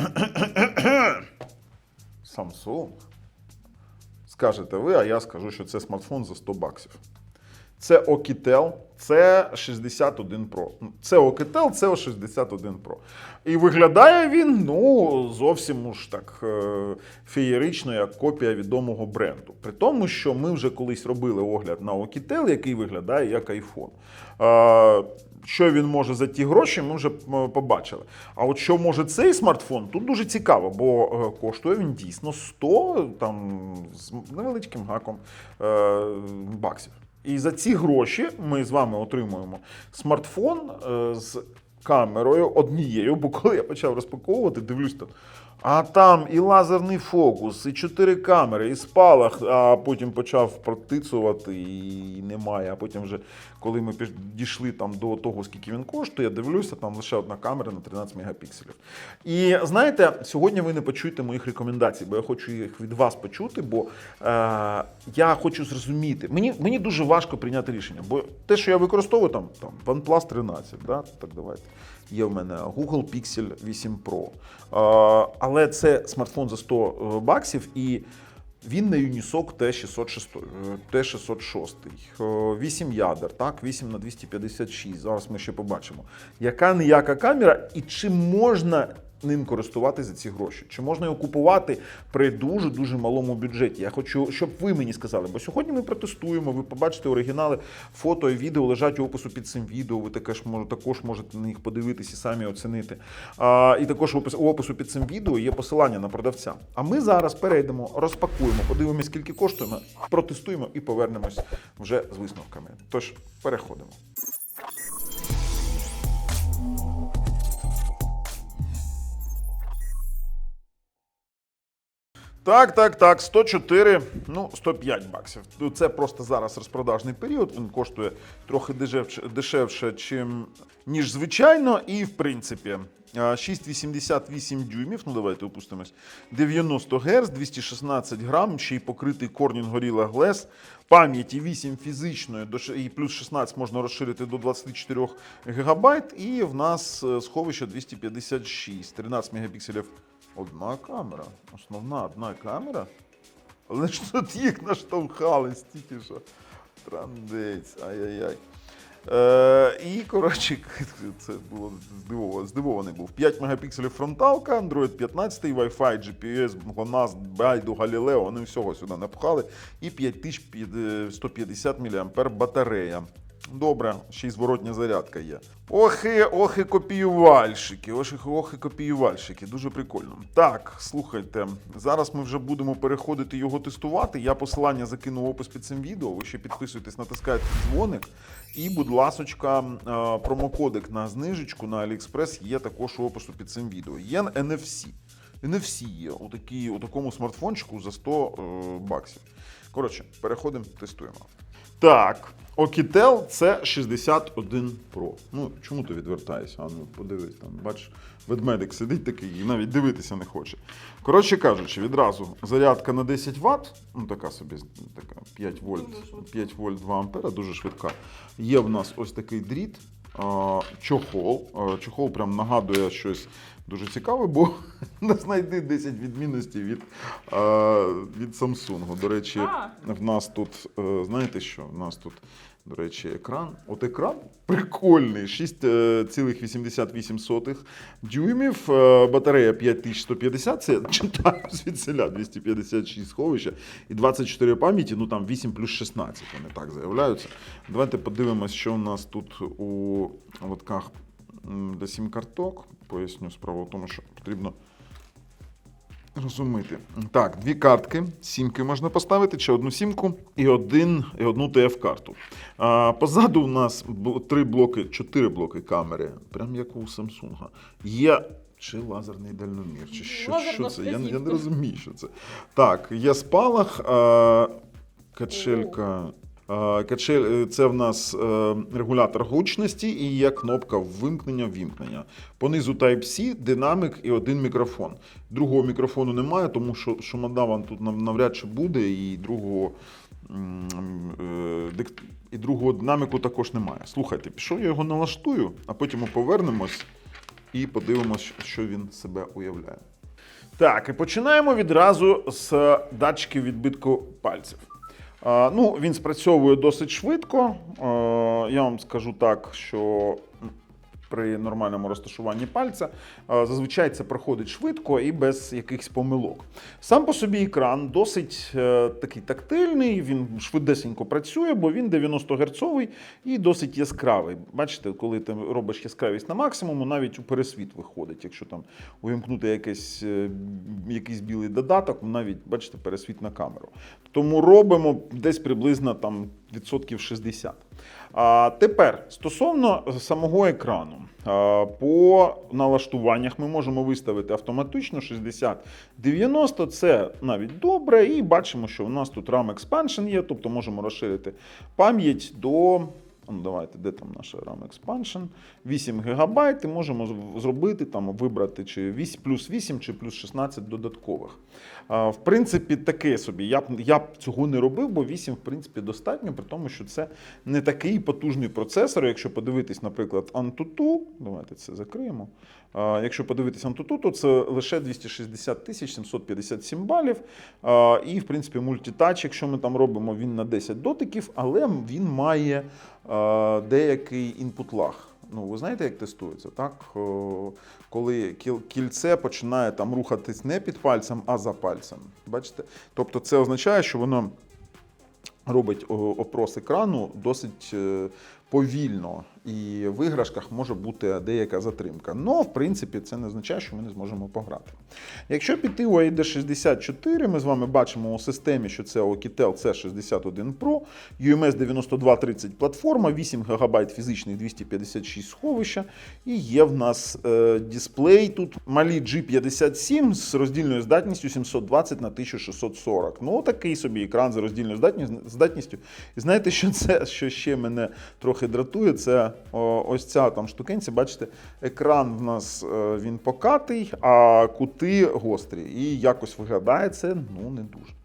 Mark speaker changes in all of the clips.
Speaker 1: Samsung. Скажете ви, а я скажу, що це смартфон за 100 баксів. Це Okitel, це 61 Pro. Ну, Це Okitel, це 61 Pro. І виглядає він ну, зовсім уж так е, феєрично, як копія відомого бренду. При тому, що ми вже колись робили огляд на Okitel, який виглядає як iPhone. Що він може за ті гроші, ми вже е, побачили. А от що може цей смартфон, тут дуже цікаво, бо е, коштує він дійсно 100 там, з невеличким гаком е, баксів. І за ці гроші ми з вами отримуємо смартфон з камерою однією, бо коли я почав розпаковувати, дивлюсь там. А там і лазерний фокус, і чотири камери, і спалах, а потім почав протицувати, і немає. А потім вже, коли ми дійшли там до того, скільки він коштує, я дивлюся, там лише одна камера на 13 мегапікселів. І знаєте, сьогодні ви не почуєте моїх рекомендацій, бо я хочу їх від вас почути, бо е, я хочу зрозуміти. Мені, мені дуже важко прийняти рішення, бо те, що я використовую, там, там OnePlus 13, да? так давайте. Є в мене Google Pixel 8 Pro. Е, але це смартфон за 100 баксів і він на Unisoc T606, е, T606, е, 8 ядер, так, 8 на 256. Зараз ми ще побачимо. Яка ніяка камера, і чи можна ним користуватися за ці гроші? Чи можна його купувати при дуже дуже малому бюджеті? Я хочу, щоб ви мені сказали, бо сьогодні ми протестуємо. Ви побачите оригінали, фото і відео лежать у опису під цим відео. Ви також також можете на них подивитися і самі оцінити. А, і також у опису під цим відео є посилання на продавця. А ми зараз перейдемо, розпакуємо, подивимося, скільки коштуємо, протестуємо і повернемось вже з висновками. Тож переходимо. Так, так, так, 104, ну 105 баксів. Це просто зараз розпродажний період. Він коштує трохи дешевше, дешевше чим, ніж звичайно. І в принципі, 6,88 дюймів. Ну давайте опустимось. 90 Гц, 216 грам, ще й покритий Corning Gorilla Glass. Пам'яті 8 фізичної, і плюс 16 можна розширити до 24 ГБ. І в нас е, сховище 256, 13 мегапікселів. Одна камера. Основна одна камера. Але ж тут їх наштовхали стільки що. Трандець, ай-яй-яй. Е, і, коротше, це було здивовано, здивований був. 5 мегапікселів фронталка, Android 15, Wi-Fi, GPS, GLONASS, Байду, Galileo, вони всього сюди напхали. І 5150 мАh батарея. Добре, ще й зворотня зарядка є. Охи, охи копіювальщики, охи, охи копіювальщики. Дуже прикольно. Так, слухайте, зараз ми вже будемо переходити його тестувати. Я посилання закину в опис під цим відео. Ви ще підписуйтесь, натискайте дзвоник. І, будь ласочка, е, промокодик на знижечку на AliExpress є також у опису під цим відео. Є NFC. NFC є у, такій, у такому смартфончику за 100 е, баксів. Коротше, переходимо, тестуємо. Так, Okitel це 61 Pro. Ну, чому ти відвертаєшся? А ну подивись там. Бач, ведмедик сидить такий і навіть дивитися не хоче. Коротше кажучи, відразу зарядка на 10 Вт, ну така собі така 5 вольт, 5 вольт 2 ампера, дуже швидка. Є в нас ось такий дріт, чохол. Чохол прям нагадує щось дуже цікаве, бо не знайди 10 відмінностей від, а, від Samsung. До речі, в нас тут, е, знаєте що? В нас тут, до речі, екран. От екран прикольний. 6,88 дюймів. е, Батарея 5150. Це читаю звідсиля 256 сховища. І 24 пам'яті, ну там 8 плюс 16. Вони так заявляються. Давайте подивимось, що у нас тут у лотках для сім карток. Поясню справа в тому, що потрібно розуміти. Так, дві картки, сімки можна поставити, чи одну сімку і, один, і одну ТФ-карту. А, позаду у нас три блоки, чотири блоки камери, прям як у Samsung. Є. Чи лазерний дальномір, чи що,
Speaker 2: Лазерна
Speaker 1: що це? Я, не- я не розумію, що це. Так, є спалах, а, качелька. А, Качель е, це в нас е, регулятор гучності і є кнопка вимкнення-вімкнення. Понизу Type-C, динамик і один мікрофон. Другого мікрофону немає, тому що шумодава тут навряд чи буде, і другого, е, і другого динаміку також немає. Слухайте, пішов я його налаштую, а потім ми повернемось і подивимося, що він себе уявляє. Так, і починаємо відразу з датчиків відбитку пальців. Ну, він спрацьовує досить швидко. Я вам скажу так, що при нормальному розташуванні пальця зазвичай це проходить швидко і без якихось помилок. Сам по собі екран досить е, такий тактильний, він швидесенько працює, бо він 90 герцовий і досить яскравий. Бачите, коли ти робиш яскравість на максимуму, навіть у пересвіт виходить. Якщо там увімкнути якийсь, е, якийсь білий додаток, навіть бачите, пересвіт на камеру. Тому робимо десь приблизно там відсотків 60. А тепер стосовно самого екрану, по налаштуваннях ми можемо виставити автоматично 60-90, це навіть добре, і бачимо, що у нас тут RAM Expansion є, тобто можемо розширити пам'ять до. Ну, давайте, де там наша RAM Expansion? 8 ГБ, і можемо зробити, там, вибрати чи 8, плюс 8, чи плюс 16 додаткових. В принципі, таке собі. Я б, я б цього не робив, бо 8, в принципі, достатньо, при тому, що це не такий потужний процесор. Якщо подивитись, наприклад, Antutu, давайте це закриємо. Якщо подивитись Antutu, то це лише 260 тисяч 757 балів. І, в принципі, мультитач, якщо ми там робимо, він на 10 дотиків, але він має деякий інпут лаг. Ну, ви знаєте, як тестується, так? Коли кільце починає там рухатись не під пальцем, а за пальцем. Бачите? Тобто це означає, що воно робить опрос екрану досить е, повільно, і в іграшках може бути деяка затримка. Но, в принципі, це не означає, що ми не зможемо пограти. Якщо піти у AID 64, ми з вами бачимо у системі, що це Oukitel C61 Pro, UMS 9230 платформа, 8 ГБ фізичних 256 сховища. І є в нас е, дисплей тут малі G57 з роздільною здатністю 720 на 1640. Ну, такий собі екран з роздільною здатністю. І знаєте, що це, що ще мене трохи дратує, це ось ця там штукенця. Бачите, екран в нас е, він покатий, а кути гострі. І якось виглядає це ну не дуже.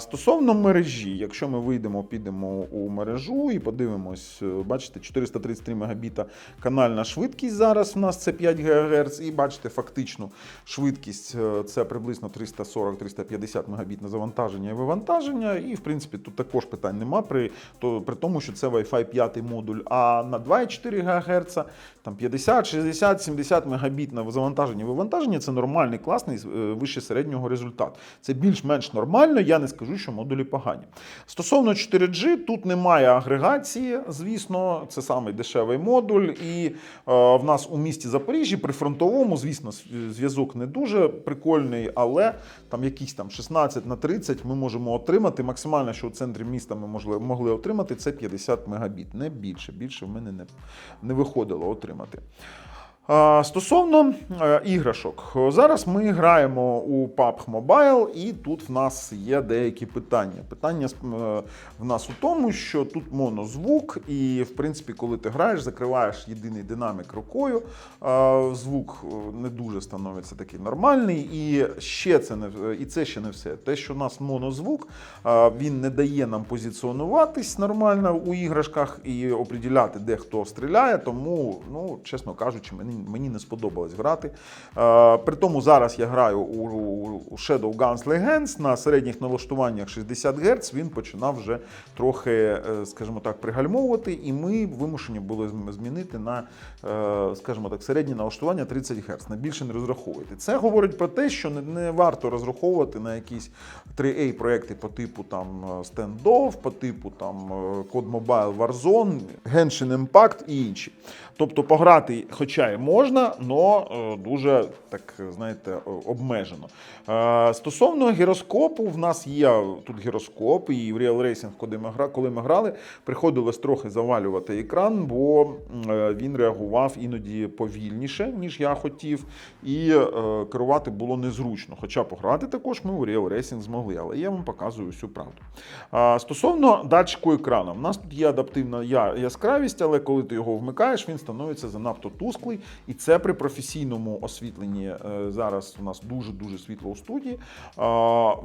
Speaker 1: Стосовно мережі, якщо ми вийдемо, підемо у мережу і подивимось, е, бачите, 433 Мбіта канальна швидкість зараз у нас це 5 ГГц, і бачите, фактичну швидкість е, це приблизно 340-350 Мбіт на завантаження і вивантаження. І в принципі тут також питань нема при, то, при тому, що це Wi-Fi 5 модуль. А на 2,4 ГГц там 50, 60, 70 Мбіт на завантаження і вивантаження це нормальний, класний, е, вище середнього результат. Це більш-менш нормально, я не скажу, що модулі погані. Стосовно 4G, тут немає агрегації, звісно, це самий дешевий модуль. І е, в нас у місті Запоріжжі при фронтовому, звісно, зв'язок не дуже прикольний, але там якісь там 16 на 30 ми можемо отримати. Максимально, що у центрі міста ми можли, могли отримати, це 50 мегабіт. Не більше. Більше в мене не, не виходило отримати. Стосовно е, іграшок, зараз ми граємо у PUBG Mobile, і тут в нас є деякі питання. Питання е, в нас у тому, що тут монозвук, і в принципі, коли ти граєш, закриваєш єдиний динамік рукою, звук е, не дуже становиться такий нормальний. І ще це не і це ще не все. Те, що у нас монозвук, він не дає нам позиціонуватись нормально у іграшках і оприділяти, де хто стріляє. Тому, ну чесно кажучи, мені, мені не сподобалось грати. Е, При тому зараз я граю у, Shadow Guns Legends на середніх налаштуваннях 60 Гц. Він починав вже трохи, е, скажімо так, пригальмовувати, і ми вимушені були змінити на, е, скажімо так, середні налаштування 30 Гц. На більше не розраховуйте. Це говорить про те, що не, варто розраховувати на якісь 3A проекти по типу там Standoff, по типу там Code Mobile Warzone, Genshin Impact і інші. Тобто пограти, хоча і можна, але дуже так знаєте, обмежено. Е, Стосовно гіроскопу, в нас є тут гіроскоп, і в Real Racing, коли ми гра- коли ми грали, приходилось трохи завалювати екран, бо е, він реагував іноді повільніше, ніж я хотів, і е, керувати було незручно. Хоча пограти також ми у Real Racing змогли, але я вам показую всю правду. Стосовно датчику екрану, в нас тут є адаптивна яскравість, але коли ти його вмикаєш, він становиться занадто тусклий. І це при професійному освітленні е, зараз у нас дуже дуже світло у студії,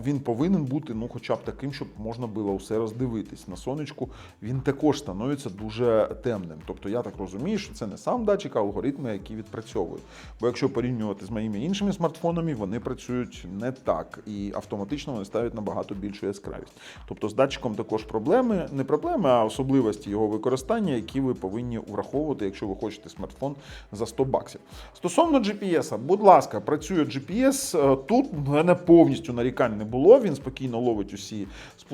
Speaker 1: він повинен бути ну, хоча б таким, щоб можна було все роздивитись. На сонечку він також становиться дуже темним. Тобто я так розумію, що це не сам датчик, а алгоритми, які відпрацьовують. Бо якщо порівнювати з моїми іншими смартфонами, вони працюють не так і автоматично вони ставлять набагато більшу яскравість. Тобто з датчиком також проблеми, не проблеми, а особливості його використання, які ви повинні враховувати, якщо ви хочете смартфон за 100 баксів. Стосовно GPS, будь ласка, працює GPS. Е, Тут в мене повністю нарікань не було. Він спокійно ловить усі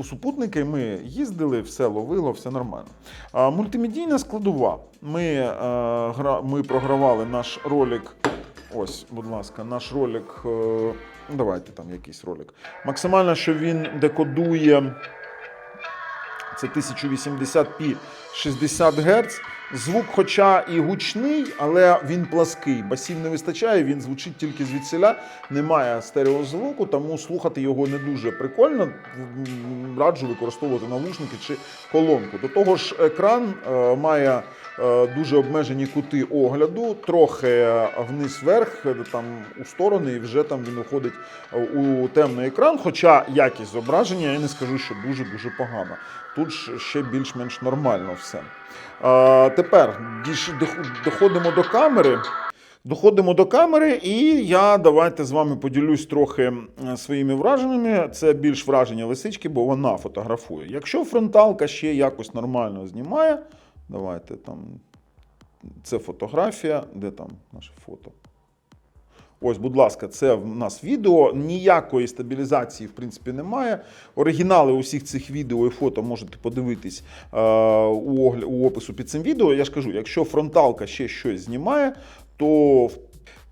Speaker 1: супутники. Ми їздили, все ловило, все нормально. Мультимедійна складова. Ми, е, ми програвали наш ролик. Ось, будь ласка, наш ролик. е, Давайте там якийсь ролик. Максимально, що він декодує. Це 1080p 60 Гц. Звук, хоча і гучний, але він плаский. Басів не вистачає, він звучить тільки звідсіля, немає стереозвуку, тому слухати його не дуже прикольно. Раджу використовувати навушники чи колонку. До того ж, екран е, має дуже обмежені кути огляду, трохи вниз-вверх, е, там у сторони, і вже там він уходить е, у темний екран. Хоча якість зображення, я не скажу, що дуже-дуже погана. Тут ще більш-менш нормально все. Тепер доходимо до камери. Доходимо до камери, і я давайте з вами поділюсь трохи своїми враженнями. Це більш враження лисички, бо вона фотографує. Якщо фронталка ще якось нормально знімає, давайте там. Це фотографія. Де там наше фото? Ось, будь ласка, це в нас відео. Ніякої стабілізації, в принципі, немає. Оригінали усіх цих відео і фото можете подивитись е, у, опису під цим відео. Я ж кажу, якщо фронталка ще щось знімає, то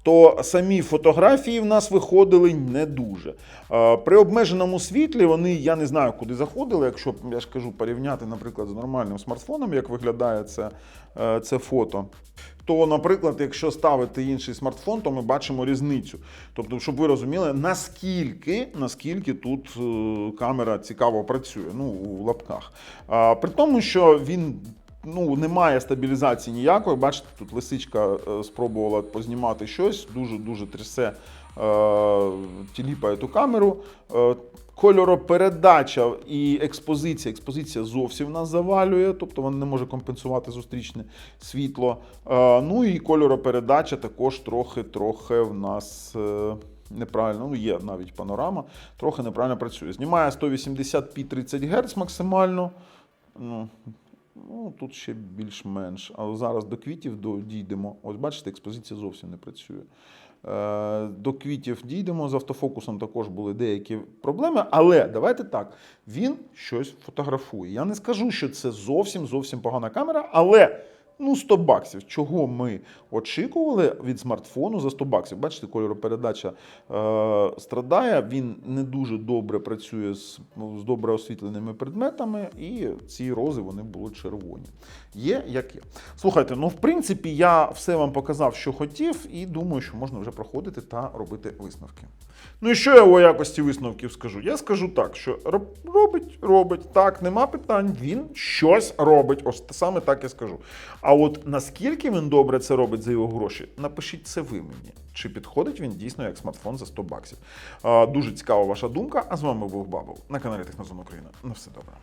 Speaker 1: то самі фотографії в нас виходили не дуже. Е, При обмеженому світлі вони, я не знаю, куди заходили. Якщо я ж кажу, порівняти, наприклад, з нормальним смартфоном, як виглядає це, е, це фото. То, наприклад, якщо ставити інший смартфон, то ми бачимо різницю. Тобто, щоб ви розуміли, наскільки, наскільки тут е, камера цікаво працює, ну, у лапках. При тому, що він ну, немає стабілізації ніякої. Бачите, тут лисичка е, спробувала познімати щось, дуже-дуже трясе, е, тіліпає ту камеру. Е, Кольоропередача і експозиція. Експозиція зовсім нас завалює, тобто вона не може компенсувати зустрічне світло. Ну і кольоропередача також трохи-трохи в нас. Неправильно, ну є навіть панорама, трохи неправильно працює. Знімає 180p 30 Гц максимально. Ну, Ну, тут ще більш-менш. Але зараз до квітів дійдемо. Ось бачите, експозиція зовсім не працює. Е, До квітів дійдемо. З автофокусом також були деякі проблеми. Але давайте так: він щось фотографує. Я не скажу, що це зовсім зовсім погана камера, але. Ну, 100 баксів. Чого ми очікували від смартфону за 100 баксів? Бачите, кольоропередача е, страдає, він не дуже добре працює з, з добре освітленими предметами, і ці рози вони були червоні. Є як є. Слухайте, ну в принципі, я все вам показав, що хотів, і думаю, що можна вже проходити та робити висновки. Ну і що я у якості висновків скажу? Я скажу так, що робить, робить, так, нема питань, він щось робить. Ось саме так я скажу. А от наскільки він добре це робить за його гроші, напишіть це ви мені. Чи підходить він дійсно як смартфон за 100 баксів? Дуже цікава ваша думка. А з вами був Бабл на каналі Технозон Україна. На все добре.